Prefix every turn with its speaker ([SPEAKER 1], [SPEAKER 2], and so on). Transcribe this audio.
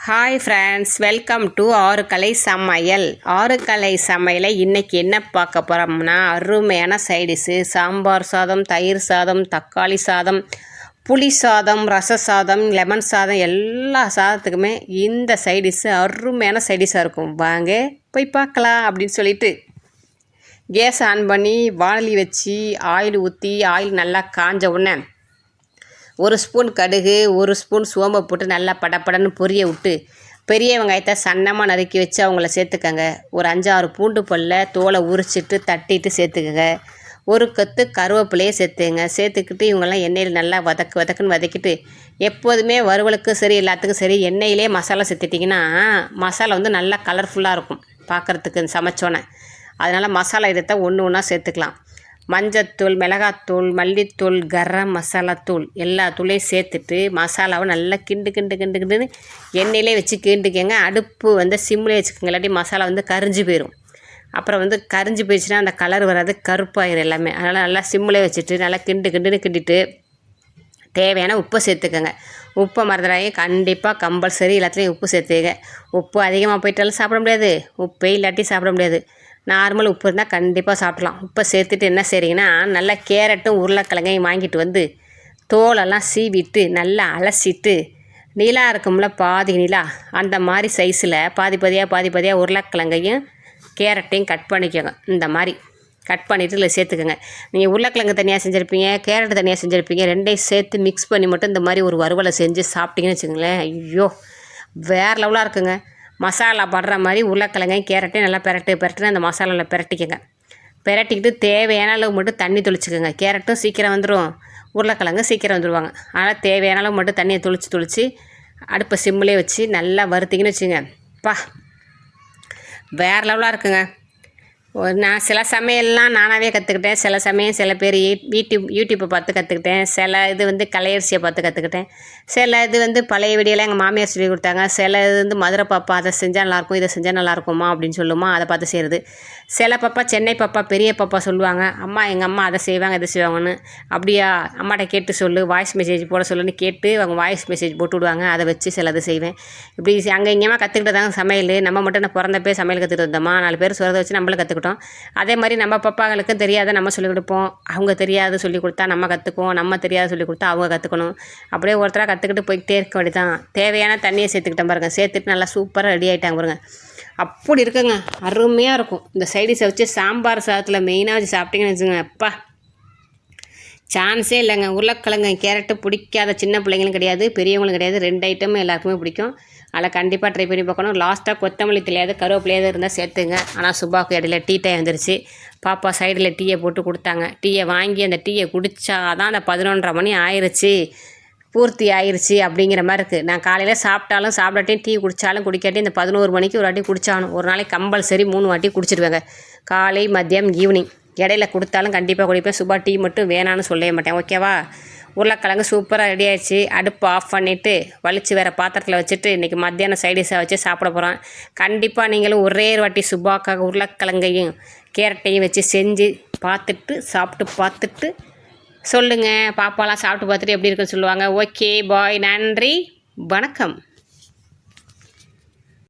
[SPEAKER 1] Hi friends welcome to ஆறுக்கலை சமையல். ஆறுக்கலை சமையலை இன்றைக்கி என்ன பார்க்க போகிறோம்னா அருமையான சைடிஷு சாம்பார் சாதம் தயிர் சாதம் தக்காளி சாதம் புளி சாதம் ரச சாதம் லெமன் சாதம் எல்லா சாதத்துக்குமே இந்த சைடிஷ்ஷு அருமையான சைடிஷாக இருக்கும். வாங்க போய் பார்க்கலாம் அப்படின்னு சொல்லிட்டு கேஸ் ஆன் பண்ணி வானலி வச்சு ஆயில் ஊற்றி ஆயில் நல்லா காஞ்ச உடனே ஒரு ஸ்பூன் கடுகு ஒரு ஸ்பூன் சோம்பை போட்டு நல்லா படப்படன்னு பொரிய விட்டு பெரிய வெங்காயத்தை சன்னமாக நறுக்கி வச்சு அவங்கள சேர்த்துக்கங்க. ஒரு அஞ்சாறு பூண்டு பல்ல தோலை உரிச்சிட்டு தட்டிட்டு சேர்த்துக்கங்க. ஒரு கொத்து கருவேப்பிலையே சேர்த்துங்க. சேர்த்துக்கிட்டு இவங்கெல்லாம் எண்ணெயில் நல்லா வதக்கு வதக்குன்னு வதக்கிட்டு எப்போதுமே வறுவலுக்கும் சரி எல்லாத்துக்கும் சரி எண்ணெயிலே மசாலா சேர்த்துட்டிங்கன்னா மசாலா வந்து நல்லா கலர்ஃபுல்லாக இருக்கும். பார்க்குறதுக்கு சமைச்சோன்னே. அதனால் மசாலா இதை ஒன்று ஒன்றா சேர்த்துக்கலாம். மஞ்சத்தூள் மிளகாத்தூள் மல்லித்தூள் கரம் மசாலாத்தூள் எல்லா தூளையும் சேர்த்துட்டு மசாலாவை நல்லா கிண்டு கிண்டு கிண்டு கிண்டுன்னு எண்ணெயிலே வச்சு கிண்டுக்கங்க. அடுப்பு வந்து சிம்மிலே வச்சுக்கோங்க. இல்லாட்டி மசாலா வந்து கரிஞ்சு போயிடும் அப்புறம் வந்து கரிஞ்சு போயிடுச்சுன்னா அந்த கலர் வராது கருப்பாயிரும் எல்லாமே. அதனால் நல்லா சிம்மிலே வச்சுட்டு நல்லா கிண்டு கிண்டுன்னு கிண்டிட்டு தேவையான உப்பை சேர்த்துக்கோங்க. உப்பை மறந்துடாங்க கண்டிப்பாக கம்பல்சரி எல்லாத்துலேயும் உப்பு சேர்த்துக்க உப்பு அதிகமாக போயிட்டாலும் சாப்பிட முடியாது. உப்பே இல்லாட்டி சாப்பிட முடியாது. நார்மல் உப்பு இருந்தால் கண்டிப்பாக சாப்பிட்லாம். உப்பை சேர்த்துட்டு என்ன செய்கிறீங்கன்னா நல்லா கேரட்டும் உருளைக்கிழங்கையும் வாங்கிட்டு வந்து தோலெல்லாம் சீவிட்டு நல்லா அலசிட்டு நிலா இருக்கும்ல பாதி நிலா அந்த மாதிரி சைஸில் பாதி பாதியாக பாதி பாதியாக உருளைக்கிழங்கையும் கேரட்டையும் கட் பண்ணிக்கோங்க. இந்த மாதிரி கட் பண்ணிவிட்டு இதில் சேர்த்துக்கோங்க. நீங்கள் உருளைக்கிழங்கு தனியாக செஞ்சுருப்பீங்க கேரட் தனியாக செஞ்சுருப்பீங்க ரெண்டையும் சேர்த்து மிக்ஸ் பண்ணி மட்டும் இந்த மாதிரி ஒரு வறுவலை செஞ்சு சாப்பிட்டீங்கன்னு வச்சுக்கோங்களேன் ஐயோ! வேறு லெவலாக இருக்குங்க. மசாலா படுற மாதிரி உருளைக்கிழங்கையும் கேரட்டையும் நல்லா பெரட்டு பெரட்டுன்னு அந்த மசாலாவில் பெரட்டிக்கங்க. பெரட்டிக்கிட்டு தேவையான அளவு மட்டும் தண்ணி தொளிச்சுக்கோங்க. கேரட்டும் சீக்கிரம் வந்துடும் உருளைக்கிழங்கு சீக்கிரம் வந்துடுவாங்க அதனால் தேவையான அளவு மட்டும் தண்ணியை தொளிச்சு தொளிச்சு அடுப்பை சிம்மிலே வச்சு நல்லா வறுத்திங்கன்னு வச்சுங்க பா வேறு லெவலாக இருக்குங்க. ஒரு நான் சில சமையல்லாம் நானாகவே கற்றுக்கிட்டேன் சில சமயம் சில பேர் யூடியூப் யூடியூப்பை பார்த்து கற்றுக்கிட்டேன் சில இது வந்து கலையரிசியை பார்த்து கற்றுக்கிட்டேன் சில இது வந்து பழைய வீடியோலாம் எங்கள் மாமியார் சொல்லி கொடுத்தாங்க. சில இது வந்து மதுரை பாப்பா அதை செஞ்சால் நல்லாயிருக்கும் இதை செஞ்சால் நல்லாயிருக்குமா அப்படின்னு சொல்லுமா அதை பார்த்து செய்கிறது சில பாப்பா சென்னை பாப்பா பெரிய பாப்பா சொல்லுவாங்க. அம்மா எங்கள் அம்மா அதை செய்வாங்க இதை செய்வாங்கன்னு. அப்படியா அம்மாட்ட கேட்டு சொல்லு வாய்ஸ் மெசேஜ் போட சொல்லுன்னு கேட்டு அவங்க வாய்ஸ் மெசேஜ் போட்டு விடுவாங்க. அதை வச்சு சிலது செய்வேன். இப்படி அங்கே இங்கேயுமா கற்றுக்கிட்டதாங்க சமையல். நம்ம மட்டும் நான் பிறந்தப்பே சமையல் கற்றுக்கிட்டு வந்தோமா? நாலு பேர் சொல்கிறத வச்சு நம்மளும் கற்றுக்கிட்டோம் அதே மாதிரி நம்ம பப்பாங்களுக்கும் தெரியாத நம்ம சொல்லிக் கொடுப்போம். அவங்க தெரியாத சொல்லி கொடுத்தா நம்ம கற்றுக்குவோம் நம்ம தெரியாத சொல்லி கொடுத்தா அவங்க கற்றுக்கணும் அப்படியே ஒருத்தராக கற்றுக்கிட்டு போய்கிட்டே இருக்க வேண்டியதான் தேவையான தண்ணியை சேர்த்துக்கிட்டேன் பாருங்கள் சேர்த்துட்டு நல்லா சூப்பராக ரெடி ஆகிட்டாங்க பாருங்கள் அப்படி இருக்குங்க. அருமையாக இருக்கும். இந்த சைடிஷை வச்சு சாம்பார் சாதத்தில் மெயினாக வச்சு சாப்பிட்டீங்கன்னு வச்சுங்க அப்பா. சான்ஸே இல்லைங்க. உருளைக்கிழங்கு கேரட்டு பிடிக்காத சின்ன பிள்ளைங்களும் கிடையாது பெரியவங்களும் கிடையாது. ரெண்டு ஐட்டமும் எல்லாருக்குமே பிடிக்கும். அதில் கண்டிப்பாக ட்ரை பண்ணி பார்க்கணும். லாஸ்ட்டாக கொத்தமல்லி தெரியாது கருவேப்பிலையாவது இருந்தால் சேர்த்துங்க. ஆனால் சுபாக்கு இடையில டீ டைம் வந்துருச்சு. பாப்பா சைடில் டீயை போட்டு கொடுத்தாங்க. டீயை வாங்கி அந்த டீயை குடித்தா தான் அந்த பதினொன்றரை மணி ஆயிடுச்சு பூர்த்தி ஆயிடுச்சு அப்படிங்கிற மாதிரி இருக்குது நான் காலையில் சாப்பிட்டாலும் சாப்பிடாட்டியும் டீ குடித்தாலும் குடிக்காட்டி இந்த பதினோரு மணிக்கு ஒரு வாட்டி குடித்தாலும் ஒரு நாளைக்கு கம்பல்சரி மூணு வாட்டி குடிச்சிடுவேங்க. காலை மதியம் ஈவினிங் இடையில கொடுத்தாலும் கண்டிப்பாக குடிப்பேன். சுபா டீ மட்டும் வேணான்னு சொல்லவே மாட்டேன். ஓகேவா உருளைக்கிழங்கு சூப்பராக ரெடி ஆயிடுச்சு. அடுப்பு ஆஃப் பண்ணிவிட்டு வலிச்சு வேறு பாத்திரத்தில் வச்சுட்டு இன்றைக்கி மத்தியானம் சைடிஷாக வச்சு சாப்பிட போகிறோம் கண்டிப்பாக நீங்களும் ஒரே ஒரு வாட்டி சுபாக்காக உருளைக்கிழங்கையும் கேரட்டையும் வச்சு செஞ்சு பார்த்துட்டு சாப்பிட்டு பார்த்துட்டு சொல்லுங்கள் பாப்பாலாம் சாப்பிட்டு பார்த்துட்டு எப்படி இருக்குன்னு சொல்லுவாங்க. ஓகே பாய் நன்றி. வணக்கம்.